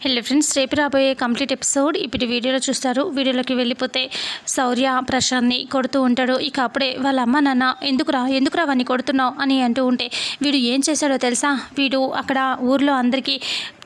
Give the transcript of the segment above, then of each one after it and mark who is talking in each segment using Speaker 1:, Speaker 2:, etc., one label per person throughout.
Speaker 1: Hello friends రేపు రాబోయే complete episode ఇప్పుడు వీడియోలో చూస్తారు. వీడియోలోకి వెళ్ళిపోతే శౌర్య ప్రశాంత్ని కొడుతూ ఉంటాడు. ఇక అప్పుడే వాళ్ళ అమ్మ నాన్న ఎందుకురా ఎందుకురా వాడిని కొడుతున్నావు? అని అంటూ ఉంటే వీడు ఏం చేశాడో తెలుసా? వీడు అక్కడ ఊర్లో అందరికీ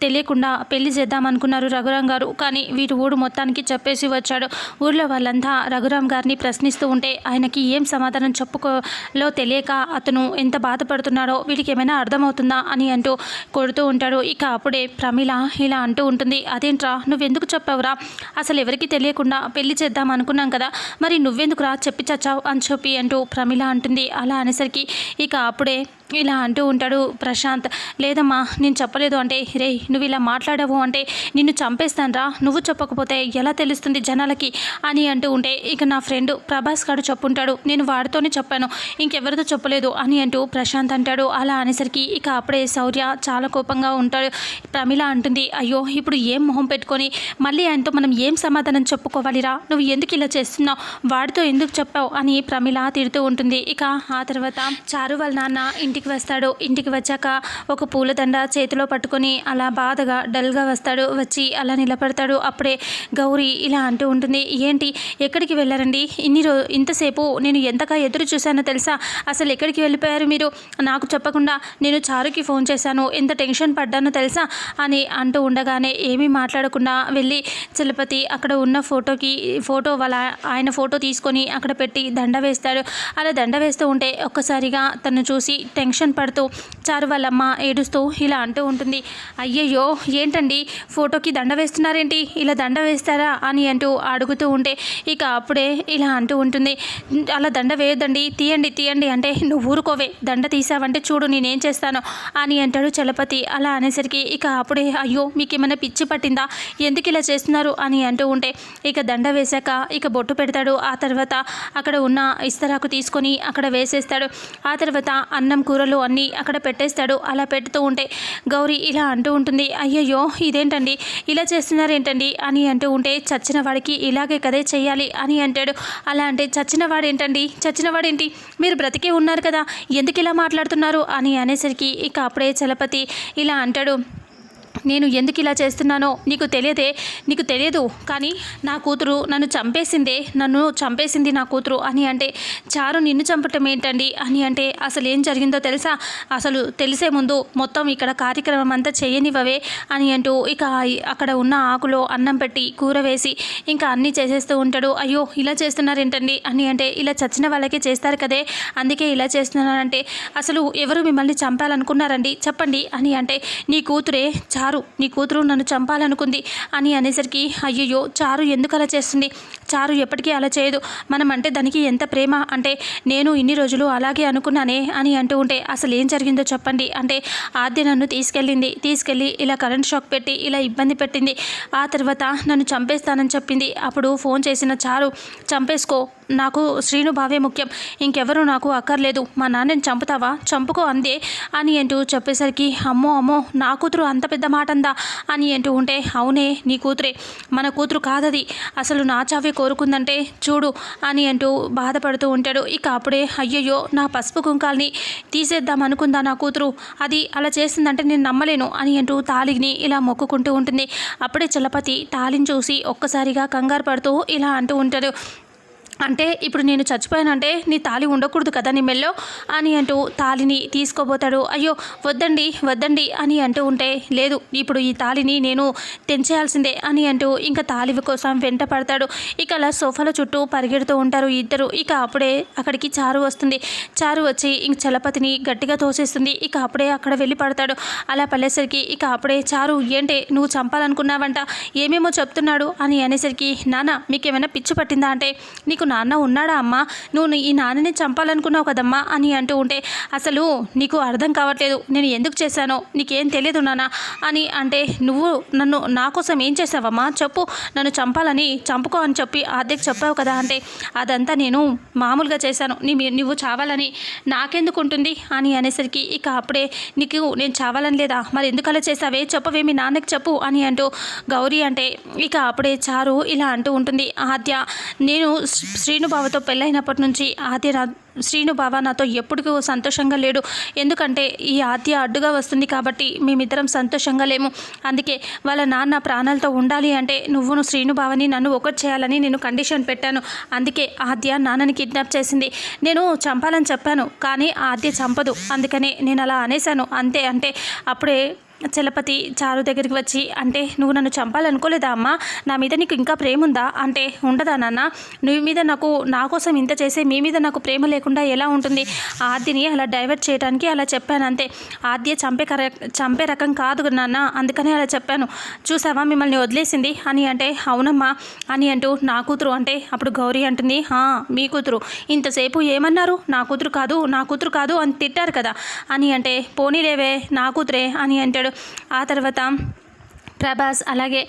Speaker 1: తెలియకుండా పెళ్ళి చేద్దాం అనుకున్నారు రఘురాం గారు. కానీ వీడు ఊరు మొత్తానికి చెప్పేసి వచ్చాడు. ఊర్లో వాళ్ళంతా రఘురామ్ గారిని ప్రశ్నిస్తూ ఉంటే ఆయనకి ఏం సమాధానం చెప్పుకోలో తెలియక అతను ఎంత బాధపడుతున్నాడో వీటికి ఏమైనా అర్థమవుతుందా అని అంటూ కొడుతూ ఉంటాడు. ఇక అప్పుడే ప్రమిళ ఇలా అంటూ ఉంటుంది. అదేంట్రా నువ్వెందుకు చెప్పావురా? అసలు ఎవరికి తెలియకుండా పెళ్ళి చేద్దాం అనుకున్నాం కదా. మరి నువ్వెందుకురా చెప్పి చచ్చావు? అని చెప్పి అంటూ ప్రమిళ అంటుంది. అలా అనేసరికి ఇక అప్పుడే ఇలా అంటూ ఉంటాడు ప్రశాంత్. లేదమ్మా నేను చెప్పలేదు అంటే రే నువ్వు ఇలా మాట్లాడావు అంటే నిన్ను చంపేస్తానరా. నువ్వు చెప్పకపోతే ఎలా తెలుస్తుంది జనాలకి? అని అంటూ ఉంటే ఇక నా ఫ్రెండ్ ప్రభాస్ గారు చెప్పుంటాడు నేను వాడితోనే చెప్పాను ఇంకెవరితో చెప్పలేదు అని అంటూ ప్రశాంత్ అంటాడు. అలా అనేసరికి ఇక అప్పుడే శౌర్య చాలా కోపంగా ఉంటాడు. ప్రమిళ అంటుంది అయ్యో ఇప్పుడు ఏం మొహం పెట్టుకొని? మళ్ళీ ఆయనతో మనం ఏం సమాధానం చెప్పుకోవాలిరా? నువ్వు ఎందుకు ఇలా చేస్తున్నావు? వాడితో ఎందుకు చెప్పావు? అని ప్రమిళ తిడుతూ ఉంటుంది. ఇక ఆ తర్వాత చారు వాళ్ళ నాన్న ఇంటికి వస్తాడు. ఇంటికి వచ్చాక ఒక పూలదండ చేతిలో పట్టుకొని అలా బాధగా డల్గా వస్తాడు. వచ్చి అలా నిలబడతాడు. అప్పుడే గౌరీ ఇలా అంటూ ఉంటుంది ఏంటి ఎక్కడికి వెళ్ళారండి? ఇన్ని రో ఇంతసేపు నేను ఎంతగా ఎదురు చూశానో తెలుసా? అసలు ఎక్కడికి వెళ్ళిపోయారు మీరు? నాకు చెప్పకుండా నేను చారుకి ఫోన్ చేశాను. ఎంత టెన్షన్ పడ్డానో తెలుసా? అని అంటూ ఉండగానే ఏమీ మాట్లాడకుండా వెళ్ళి చలపతి అక్కడ ఉన్న ఫోటోకి ఫోటో వాళ్ళ ఆయన ఫోటో తీసుకొని అక్కడ పెట్టి దండ వేస్తాడు. అలా దండ వేస్తూ ఉంటే ఒక్కసారిగా తను చూసి టెన్షన్ పడుతూ చారు వాళ్ళమ్మ ఏడుస్తూ ఇలా అంటూ ఉంటుంది. అయ్యయ్యో ఏంటండి? ఫోటోకి దండ వేస్తున్నారేంటి? ఇలా దండ వేస్తారా అని అంటూ అడుగుతూ ఉంటే ఇక అప్పుడే ఇలా అంటూ ఉంటుంది. అలా దండ వేయొద్దండి తీయండి తీయండి అంటే నువ్వు ఊరుకోవే. దండ తీసావంటే చూడు నేనేం చేస్తాను అని అంటాడు చలపతి. అలా అనేసరికి ఇక అప్పుడే అయ్యో మీకు ఏమైనా పిచ్చి పట్టిందా? ఎందుకు ఇలా చేస్తున్నారు? అని అంటూ ఉంటే ఇక దండ వేశాక ఇక బొట్టు పెడతాడు. ఆ తర్వాత అక్కడ ఉన్న ఇస్తరాకు తీసుకొని అక్కడ వేసేస్తాడు. ఆ తర్వాత అన్నం కూరలు అన్నీ అక్కడ పెట్టేస్తాడు. అలా పెడుతూ ఉంటే గౌరీ ఇలా అంటూ ఉంటుంది అయ్యయ్యో ఇదేంటండి? ఇలా చేస్తున్నారేంటండి? అని అంటూ ఉంటే చచ్చిన వాడికి ఇలాగే కదే చేయాలి? అని అంటాడు. అలా అంటే చచ్చిన వాడేంటండి? చచ్చిన వాడేంటి? మీరు బ్రతికే ఉన్నారు కదా ఎందుకు ఇలా మాట్లాడుతున్నారు? అని అనేసరికి ఇక అప్పుడే చలపతి ఇలా అంటాడు నేను ఎందుకు ఇలా చేస్తున్నానో నీకు తెలియదే నీకు తెలియదు. కానీ నా కూతురు నన్ను చంపేసిందే నన్ను చంపేసింది నా కూతురు అని అంటే చారు నిన్ను చంపటం ఏంటండి అని అంటే అసలు ఏం జరిగిందో తెలుసా? అసలు తెలిసే ముందు మొత్తం ఇక్కడ కార్యక్రమం అంతా చేయనివ్వవే అని అంటూ ఇక అక్కడ ఉన్న ఆకులో అన్నం పెట్టి కూర వేసి ఇంకా అన్నీ చేసేస్తూ ఉంటాడు. అయ్యో ఇలా చేస్తున్నారేంటండి అని అంటే ఇలా చచ్చిన వాళ్ళకే చేస్తారు కదే అందుకే ఇలా చేస్తున్నానంటే అసలు ఎవరు మిమ్మల్ని చంపాలనుకున్నారండి? చెప్పండి అని అంటే నీ కూతురే చారు నీ కూతురు నన్ను చంపాలనుకుంది అని అనేసరికి అయ్యయ్యో చారు ఎందుకు అలా చేస్తుంది? చారు ఎప్పటికీ అలా చేయదు. మనం అంటే దానికి ఎంత ప్రేమ? అంటే నేను ఇన్ని రోజులు అలాగే అనుకున్నానే అని అంటూ ఉంటే అసలు ఏం జరిగిందో చెప్పండి. అంటే ఆద్య నన్ను తీసుకెళ్ళింది. తీసుకెళ్ళి ఇలా కరెంట్ షాక్ పెట్టి ఇలా ఇబ్బంది పెట్టింది. ఆ తర్వాత నన్ను చంపేస్తానని చెప్పింది. అప్పుడు ఫోన్ చేసిన చారు చంపేసుకో నాకు శ్రీను భావే ముఖ్యం. ఇంకెవరు నాకు అక్కర్లేదు. మా నాన్నని చంపుతావా? చంపుకో అందే అని అంటూ చెప్పేసరికి అమ్మో అమ్మో నా కూతురు అంత పెద్ద మాట అందా అని అంటూ ఉంటే అవునే నీ కూతురే. మన కూతురు కాదది. అసలు నా చావే కోరుకుందంటే చూడు అని అంటూ బాధపడుతూ ఉంటాడు. ఇక అప్పుడే అయ్యయ్యో నా పసుపు కుంకాల్ని తీసేద్దాం అనుకుందా నా కూతురు? అది అలా చేసిందంటే నేను నమ్మలేను అని అంటూ తాలిని ఇలా మొక్కుకుంటూ ఉంటుంది. అప్పుడే చలపతి తాలిని చూసి ఒక్కసారిగా కంగారు పడుతూ ఇలా అంటూ ఉంటాడు. అంటే ఇప్పుడు నేను చచ్చిపోయానంటే నీ తాళి ఉండకూడదు కదా నీ మెల్లో అని అంటూ తాళిని తీసుకోబోతాడు. అయ్యో వద్దండి వద్దండి అని అంటూ ఉంటే లేదు ఇప్పుడు ఈ తాళిని నేను తెంచేయాల్సిందే అని అంటూ ఇంకా తాళి కోసం వెంట పడతాడు. ఇక అలా సోఫాల చుట్టూ పరిగెడుతూ ఉంటారు ఇద్దరు. ఇక అప్పుడే అక్కడికి చారు వస్తుంది. చారు వచ్చి ఇంక చలపతిని గట్టిగా తోసేస్తుంది. ఇక అప్పుడే అక్కడ వెళ్ళి పడతాడు. అలా పడేసరికి ఇక అప్పుడే చారు ఏంటే నువ్వు చంపాలనుకున్నావంట? ఏమేమో చెప్తున్నాడు? అని అనేసరికి నాన్న మీకేమైనా పిచ్చి పట్టిందా? అంటే నీకు నాన్న ఉన్నాడా అమ్మా? నువ్వు ఈ నాన్నని చంపాలనుకున్నావు కదమ్మా? అని అంటూ ఉంటే అసలు నీకు అర్థం కావట్లేదు. నేను ఎందుకు చేశానో? నీకేం తెలియదు నాన్న? అని అంటే నువ్వు నన్ను నా కోసం ఏం చేసావమ్మా చెప్పు. నన్ను చంపాలని చంపుకో అని చెప్పి ఆద్యకి చెప్పావు కదా అంటే అదంతా నేను మామూలుగా చేశాను. నీ నువ్వు చావాలని నాకెందుకు ఉంటుంది? అని అనేసరికి ఇక అప్పుడే నీకు నేను చావాలని లేదా? మరి ఎందుకు అలా చేసావే చెప్పవే మీ నాన్నకి చెప్పు. అని అంటూ గౌరీ అంటే ఇక అప్పుడే చారు ఇలా అంటూ ఉంటుంది. ఆద్య నేను శ్రీనుబావతో పెళ్ళైనప్పటి నుంచి ఆద్య నా శ్రీనుబావ నాతో ఎప్పటికూ సంతోషంగా లేడు. ఎందుకంటే ఈ ఆద్య అడ్డుగా వస్తుంది కాబట్టి మేమిద్దరం సంతోషంగా లేము. అందుకే వాళ్ళ నాన్న ప్రాణాలతో ఉండాలి అంటే నువ్వును శ్రీనుబావని నన్ను ఒకటి చేయాలని నేను కండిషన్ పెట్టాను. అందుకే ఆద్య నాన్నని కిడ్నాప్ చేసింది. నేను చంపాలని చెప్పాను కానీ ఆద్య చంపదు. అందుకనే నేను అలా అనేశాను. అంతే అంటే అప్పుడే చలపతి చారు దగ్గరికి వచ్చి అంటే నువ్వు నన్ను చంపాలనుకోలేదా అమ్మా? నా మీద నీకు ఇంకా ప్రేమ ఉందా? అంటే ఉండదా నాన్న? నువ్వు మీద నాకు నా కోసం ఇంత చేసే మీ మీద నాకు ప్రేమ లేకుండా ఎలా ఉంటుంది? ఆద్యని అలా డైవర్ట్ చేయడానికి అలా చెప్పాను అంతే. ఆద్య చంపే కర చంపే రకం కాదు నాన్న అందుకనే అలా చెప్పాను. చూసావా? మిమ్మల్ని వదిలేసింది. అని అంటే అవునమ్మా అని అంటూ నా కూతురు అంటే అప్పుడు గౌరీ అంటుంది మీ కూతురు. ఇంతసేపు ఏమన్నారు? నా కూతురు కాదు నా కూతురు కాదు అని తిట్టారు కదా. అని అంటే పోనీలేవే నా కూతురే అని అంటాడు. ఆ తర్వాత ప్రభాస్ అలాగే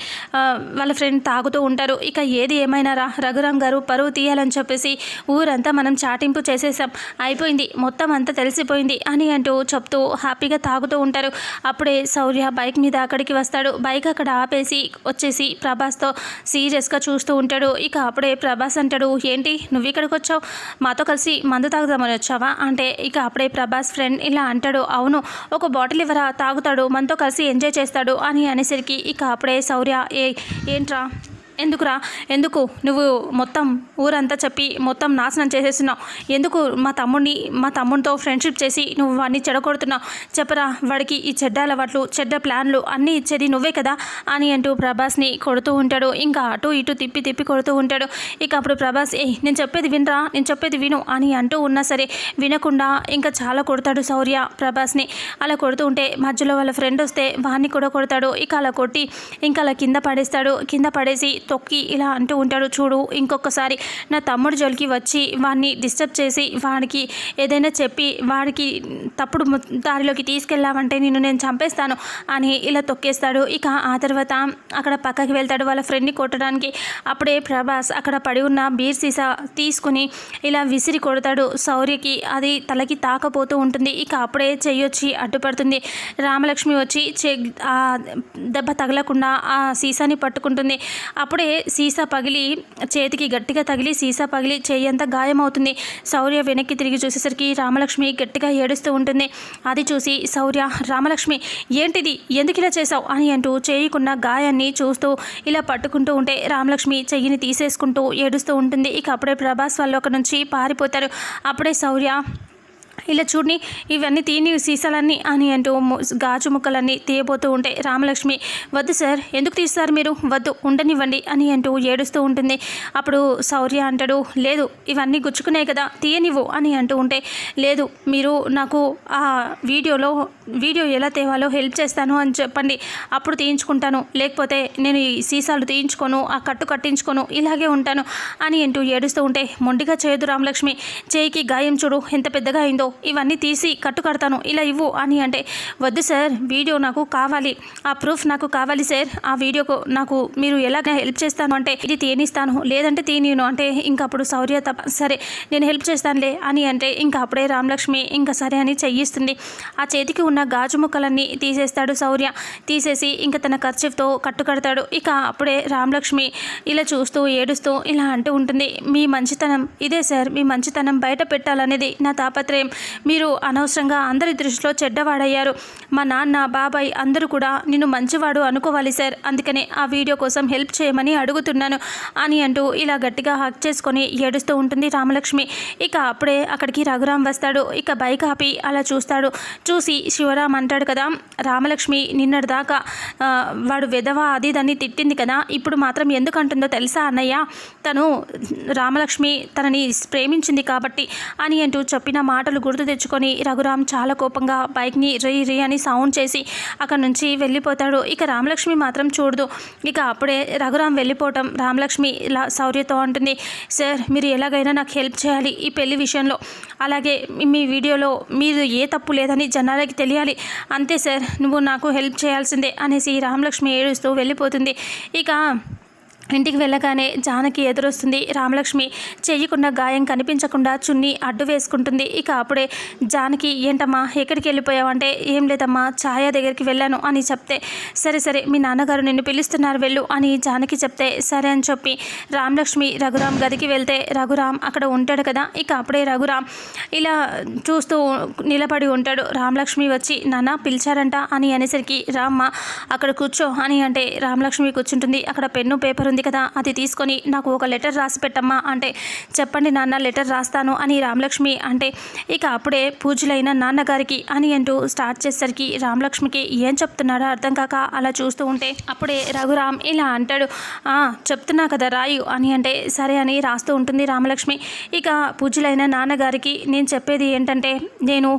Speaker 1: వాళ్ళ ఫ్రెండ్ తాగుతూ ఉంటారు. ఇక ఏది ఏమైనా రా రఘురామ్ గారు పరువు తీయాలని చెప్పేసి ఊరంతా మనం చాటింపు చేసేసాం అయిపోయింది. మొత్తం అంతా తెలిసిపోయింది అని అంటూ చెప్తూ హ్యాపీగా తాగుతూ ఉంటారు. అప్పుడే శౌర్య బైక్ మీద అక్కడికి వస్తాడు. బైక్ అక్కడ ఆపేసి వచ్చేసి ప్రభాస్తో సీరియస్గా చూస్తూ ఉంటాడు. ఇక అప్పుడే ప్రభాస్ అంటాడు ఏంటి? నువ్వు ఇక్కడికి వచ్చావు? మాతో కలిసి మందు తాగుదామని వచ్చావా? అంటే ఇక అప్పుడే ప్రభాస్ ఫ్రెండ్ ఇలా అంటాడు అవును. ఒక బాటిల్ ఇవ్వరా? తాగుతాడు. మనతో కలిసి ఎంజాయ్ చేస్తాడు. అని అనేసరికి ఇక అప్పుడే శౌర్య ఏ ఏంట్రా? ఎందుకురా? ఎందుకు? నువ్వు మొత్తం ఊరంతా చెప్పి మొత్తం నాశనం చేసేస్తున్నావు. ఎందుకు మా తమ్ముడిని మా తమ్ముడితో ఫ్రెండ్షిప్ చేసి నువ్వు వాడిని చెడగొడుతున్నావు? చెప్పరా వాడికి ఈ చెడ్డ అలవాట్లు చెడ్డ ప్లాన్లు అన్నీ ఇచ్చేది నువ్వే కదా? అని అంటూ ప్రభాస్ని కొడుతూ ఉంటాడు. ఇంకా అటు ఇటు తిప్పి తిప్పి కొడుతూ ఉంటాడు. ఇక అప్పుడు ప్రభాస్ ఏ నేను చెప్పేది వినరా? నేను చెప్పేది విను అని అంటూ ఉన్నా సరే వినకుండా ఇంకా చాలా కొడతాడు శౌర్య ప్రభాస్ని. అలా కొడుతూ ఉంటే మధ్యలో వాళ్ళ ఫ్రెండ్ వస్తే వాడిని కూడా కొడతాడు. ఇక అలా కొట్టి ఇంకా అలా కింద పడేస్తాడు. కింద పడేసి తొక్కి ఇలా అంటూ ఉంటాడు. చూడు ఇంకొకసారి నా తమ్ముడు జోలికి వచ్చి వాడిని డిస్టర్బ్ చేసి వాడికి ఏదైనా చెప్పి వాడికి తప్పుడు దారిలోకి తీసుకెళ్ళావంటే నేను నేను చంపేస్తాను అని ఇలా తొక్కేస్తాడు. ఇక ఆ తర్వాత అక్కడ పక్కకి వెళ్తాడు. వాళ్ళ ఫ్రెండ్ని కొట్టడానికి అప్పుడే ప్రభాస్ అక్కడ పడి ఉన్న బీర్ సీసా తీసుకుని ఇలా విసిరి కొడతాడు. సౌర్యకి అది తలకి తాకపోతూ ఉంటుంది. ఇక అప్పుడే చెయ్యొచ్చి అడ్డుపడుతుంది. రామలక్ష్మి వచ్చి చె దెబ్బ తగలకుండా ఆ సీసాని పట్టుకుంటుంది. అప్పుడు అప్పుడే సీసా పగిలి చేతికి గట్టిగా తగిలి సీసా పగిలి చెయ్యి అంతా గాయమవుతుంది. శౌర్య వెనక్కి తిరిగి చూసేసరికి రామలక్ష్మి గట్టిగా ఏడుస్తూ ఉంటుంది. అది చూసి శౌర్య రామలక్ష్మి ఏంటిది? ఎందుకు ఇలా చేసావు అని అంటూ చేయకున్న గాయాన్ని చూస్తూ ఇలా పట్టుకుంటూ ఉంటే రామలక్ష్మి చెయ్యిని తీసేసుకుంటూ ఏడుస్తూ ఉంటుంది. ఇక అప్పుడే ప్రభాస్ వాళ్ళు ఒక నుంచి పారిపోతారు. అప్పుడే శౌర్య ఇలా చూడని ఇవన్నీ తీని సీసాలన్నీ అని అంటూ గాజు ముక్కలన్నీ తీయబోతూ ఉంటే రామలక్ష్మి వద్దు సార్ ఎందుకు తీస్తారు మీరు? వద్దు ఉండనివ్వండి అని అంటూ ఏడుస్తూ ఉంటుంది. అప్పుడు శౌర్య అంటాడు లేదు ఇవన్నీ గుచ్చుకున్నాయి కదా తీయనివ్వు అని అంటూ ఉంటే లేదు మీరు నాకు ఆ వీడియోలో వీడియో ఎలా తేవాలో హెల్ప్ చేస్తాను అని చెప్పండి అప్పుడు తీయించుకుంటాను. లేకపోతే నేను ఈ సీసాలు తీయించుకోను ఆ కట్టు కట్టించుకోను ఇలాగే ఉంటాను అని అంటూ ఏడుస్తూ ఉంటే మొండిగా చేయదు రామలక్ష్మి చేయికి గాయం చూడు ఎంత పెద్దగా అయిందో ఇవన్నీ తీసి కట్టు కడతాను. ఇలా ఇవ్వు అని అంటే వద్దు సార్ వీడియో నాకు కావాలి. ఆ ప్రూఫ్ నాకు కావాలి సార్. ఆ వీడియోకు నాకు మీరు ఎలాగ హెల్ప్ చేస్తాను అంటే ఇది తీనిస్తాను. లేదంటే తీయను అంటే ఇంకా అప్పుడు శౌర్య తప్ప సరే నేను హెల్ప్ చేస్తానులే అని అంటే ఇంకా అప్పుడే రామలక్ష్మి ఇంకా సరే అని చెయ్యిస్తుంది. ఆ చేతికి ఉన్న గాజు ముక్కలన్నీ తీసేస్తాడు శౌర్య తీసేసి ఇంకా తన ఖర్చుతో కట్టుకడతాడు ఇక అప్పుడే రామలక్ష్మి ఇలా చూస్తూ ఏడుస్తూ ఇలా అంటూ ఉంటుంది. మీ మంచితనం ఇదే సార్. మీ మంచితనం బయట పెట్టాలనేది నా తాపత్రయం. మీరు అనవసరంగా అందరి దృష్టిలో చెడ్డవాడయ్యారు. మా నాన్న బాబాయ్ అందరూ కూడా నిన్ను మంచివాడు అనుకోవాలి సార్. అందుకనే ఆ వీడియో కోసం హెల్ప్ చేయమని అడుగుతున్నాను అని అంటూ ఇలా గట్టిగా హక్ చేసుకొని ఏడుస్తూ ఉంటుంది రామలక్ష్మి. ఇక అప్పుడే అక్కడికి రఘురాం వస్తాడు. ఇక బైక్ ఆపి అలా చూస్తాడు. చూసి శివరాం అంటాడు కదా రామలక్ష్మి నిన్నటి దాకా వాడు వెధవ అది దాన్ని తిట్టింది కదా. ఇప్పుడు మాత్రం ఎందుకు అంటుందో తెలుసా అన్నయ్య? తను రామలక్ష్మి తనని ప్రేమించింది కాబట్టి అని అంటూ చెప్పిన మాటలు గుర్తు తెచ్చుకొని రఘురామ్ చాలా కోపంగా బైక్ని రీ రీ అని సౌండ్ చేసి అక్కడ నుంచి వెళ్ళిపోతాడు. ఇక రామలక్ష్మి మాత్రం చూడదు. ఇక అప్పుడే రఘురామ్ వెళ్ళిపోవటం రామలక్ష్మి ఇలా శౌర్యతో అంటుంది సార్ మీరు ఎలాగైనా నాకు హెల్ప్ చేయాలి ఈ పెళ్ళి విషయంలో. అలాగే మీ వీడియోలో మీరు ఏ తప్పు లేదని జనాలకి తెలియాలి. అంతే సార్ నువ్వు నాకు హెల్ప్ చేయాల్సిందే అనేసి రామలక్ష్మి ఏడుస్తూ వెళ్ళిపోతుంది. ఇక ఇంటికి వెళ్ళగానే జానకి ఎదురొస్తుంది. రామలక్ష్మి చెయ్యకుండా గాయం కనిపించకుండా చున్ని అడ్డు వేసుకుంటుంది. ఇక అప్పుడే జానకి ఏంటమ్మా ఎక్కడికి వెళ్ళిపోయావంటే ఏం లేదమ్మా ఛాయ దగ్గరికి వెళ్ళాను అని చెప్తే సరే సరే మీ నాన్నగారు నిన్ను పిలుస్తున్నారు వెళ్ళు అని జానకి చెప్తే సరే అని చెప్పి రామలక్ష్మి రఘురామ్ గదికి వెళ్తే రఘురామ్ అక్కడ ఉంటాడు కదా? ఇక అప్పుడే రఘురామ్ ఇలా చూస్తూ నిలబడి ఉంటాడు. రామలక్ష్మి వచ్చి నాన్న పిలిచారంట అని అనేసరికి రామ్మ అక్కడ కూర్చో అని అంటే రామలక్ష్మి కూర్చుంటుంది. అక్కడ పెన్ను పేపర్ ఉంది కదా అది తీసుకొని నాకు ఒక లెటర్ రాసి పెట్టమ్మా అంటే చెప్పండి నాన్న లెటర్ రాస్తాను అని రామలక్ష్మి అంటే ఇక అప్పుడే పూజలైన నాన్నగారికి అని అంటూ స్టార్ట్ చేసేసరికి రామలక్ష్మికి ఏం చెప్తున్నాడో అర్థం కాక అలా చూస్తూ ఉంటే అప్పుడే రఘురామ్ ఇలా అంటాడు చెప్తున్నా కదా రాయు అని అంటే సరే అని రాస్తూ ఉంటుంది రామలక్ష్మి. ఇక పూజలైన నాన్నగారికి నేను చెప్పేది ఏంటంటే నేను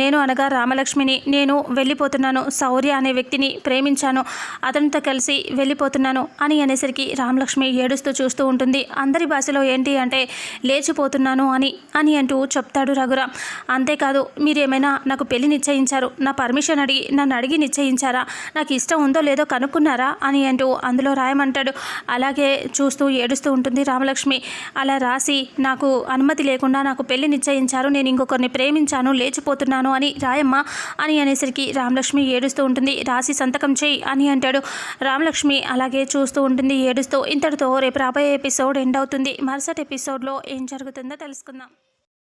Speaker 1: నేను అనగా రామలక్ష్మిని నేను వెళ్ళిపోతున్నాను శౌర్య అనే వ్యక్తిని ప్రేమించాను అతనితో కలిసి వెళ్ళిపోతున్నాను అని అనేసరికి రామలక్ష్మి ఏడుస్తూ చూస్తూ ఉంటుంది. అందరి భాషలో ఏంటి అంటే లేచిపోతున్నాను అని అని అంటూ చెప్తాడు రఘురామ్. అంతేకాదు మీరేమైనా నాకు పెళ్ళి నిశ్చయించారు నా పర్మిషన్ అడిగి నన్ను అడిగి నిశ్చయించారా నాకు ఇష్టం ఉందో లేదో కనుక్కున్నారా అని అంటూ అందులో రాయమంటాడు. అలాగే చూస్తూ ఏడుస్తూ ఉంటుంది రామలక్ష్మి. అలా రాసి నాకు అనుమతి లేకుండా నాకు పెళ్ళి నిశ్చయించారు నేను ఇంకొకరిని ప్రేమించాను లే లేచిపోతున్నాను అని రాయమ్మ అని అనేసరికి రామలక్ష్మి ఏడుస్తూ ఉంటుంది. రాసి సంతకం చేయి అని అంటాడు. రామలక్ష్మి అలాగే చూస్తూ ఉంటుంది ఏడుస్తూ ఇంతటితో రేపు రాబోయే ఎపిసోడ్ ఎండ్ అవుతుంది. మరుసటి ఎపిసోడ్లో ఏం జరుగుతుందో తెలుసుకుందాం.